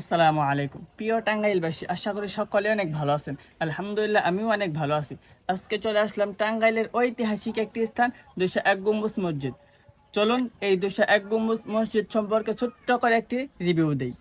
আসসালামু আলাইকুম। প্রিয় টাঙ্গাইলবাসী, আশা করি সকলে অনেক ভালো আছেন। আলহামদুলিল্লাহ, আমিও অনেক ভালো আছি। আজকে চলে আসলাম টাঙ্গাইলের ঐতিহাসিক একটি স্থান দুশো এক গম্বুজ মসজিদ। চলুন এই দুশো এক গম্বুজ মসজিদ সম্পর্কে ছোট্ট করে একটি রিভিউ দেই।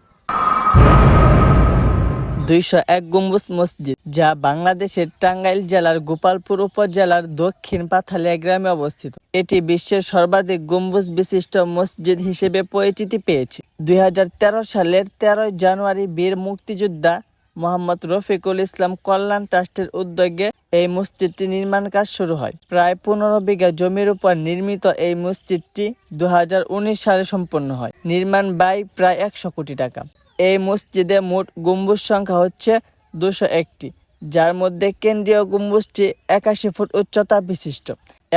দুইশো এক গম্বুজ মসজিদ, যা বাংলাদেশের টাঙ্গাইল জেলার গোপালপুর উপজেলার দক্ষিণ পাথালিয়া গ্রামে অবস্থিত। এটি বিশ্বের সর্বাধিক গম্বুজ বিশিষ্ট মসজিদ হিসেবে পরিচিতি পেয়েছে। দুই হাজার তেরো সালের তেরোই জানুয়ারি বীর মুক্তিযোদ্ধা মোহাম্মদ রফিকুল ইসলাম কল্যাণ ট্রাস্টের উদ্যোগে এই মসজিদটি নির্মাণ কাজ শুরু হয়। প্রায় পনেরো বিঘা জমির উপর নির্মিত এই মসজিদটি দু হাজার উনিশ সালে সম্পন্ন হয়। নির্মাণ ব্যয় প্রায় একশো কোটি টাকা। এই মসজিদে মোট গম্বুজ সংখ্যা হচ্ছে দুশো একটি, যার মধ্যে কেন্দ্রীয় গম্বুজটি একাশি ফুট উচ্চতা বিশিষ্ট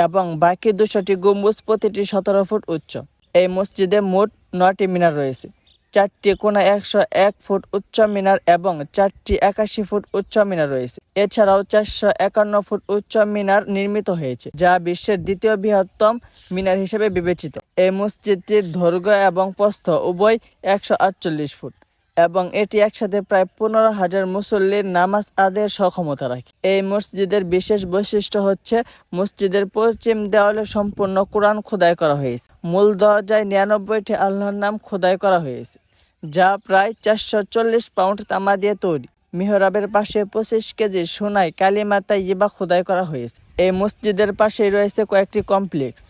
এবং বাকি দুশোটি গম্বুজ প্রতিটি সতেরো ফুট উচ্চ। এই মসজিদে মোট নটি মিনার রয়েছে, চারটি কোনা একশো এক ফুট উচ্চ মিনার এবং চারটি একাশি ফুট উচ্চ মিনার রয়েছে। এছাড়াও চারশো একান্ন ফুট উচ্চ মিনার নির্মিত হয়েছে, যা বিশ্বের দ্বিতীয় বৃহত্তম মিনার হিসেবে বিবেচিত। এই মসজিদটির দৈর্ঘ্য এবং প্রস্থ উভয় একশো আটচল্লিশ ফুট। এবং এটি একসাথে প্রায় পনেরো হাজার মুসল্লির নামাজ আদায়ের সক্ষমতা রাখে। এই মসজিদের বিশেষ বৈশিষ্ট্য হচ্ছে, মসজিদের পশ্চিম দেওয়ালে সম্পূর্ণ কোরআন খোদাই করা হয়েছে। মূল দরজায় নিরানব্বইটি আল্লাহর নাম খোদাই করা হয়েছে, যা প্রায় চারশো চল্লিশ পাউন্ড তামা দিয়ে তৈরি। মিহরাবের পাশে পঁচিশ কেজি সোনায় কালীমাতা ইবা খোদাই করা হয়েছে। এই মসজিদের পাশেই রয়েছে কয়েকটি কমপ্লেক্স,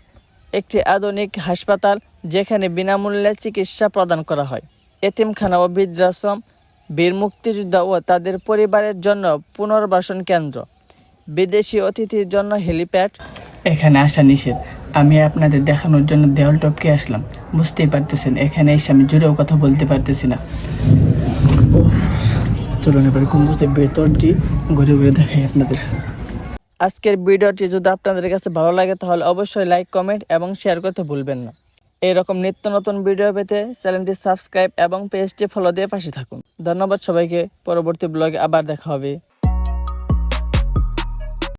একটি আধুনিক হাসপাতাল, যেখানে বিনামূল্যে চিকিৎসা প্রদান করা হয়। এতিমখানা ও বৃদ্ধাশ্রম বীর মুক্তিযোদ্ধা ও তাদের পরিবারের জন্য পুনর্বাসন কেন্দ্র। বিদেশি অতিথির জন্য হেলিপ্যাড। এখানে আসা নিষেধ। আমি আপনাদের দেখানোর জন্য দেওয়াল টপকে আসলাম। বুঝতেই পারতেছেন এখানে এসে আমি জুড়েও কথা বলতে পারতেছি না। চলুন এবার ভেতরটি ঘুরে ঘুরে দেখাই আপনাদের। আজকের ভিডিওটি যদি আপনাদের কাছে ভালো লাগে তাহলে অবশ্যই লাইক কমেন্ট এবং শেয়ার করতে ভুলবেন না। এরকম নিত্য নতুন ভিডিও পেতে চ্যানেলটি সাবস্ক্রাইব এবং পেজটি ফলো দিয়ে পাশে থাকুন। ধন্যবাদ সবাইকে। পরবর্তী ব্লগে আবার দেখা হবে।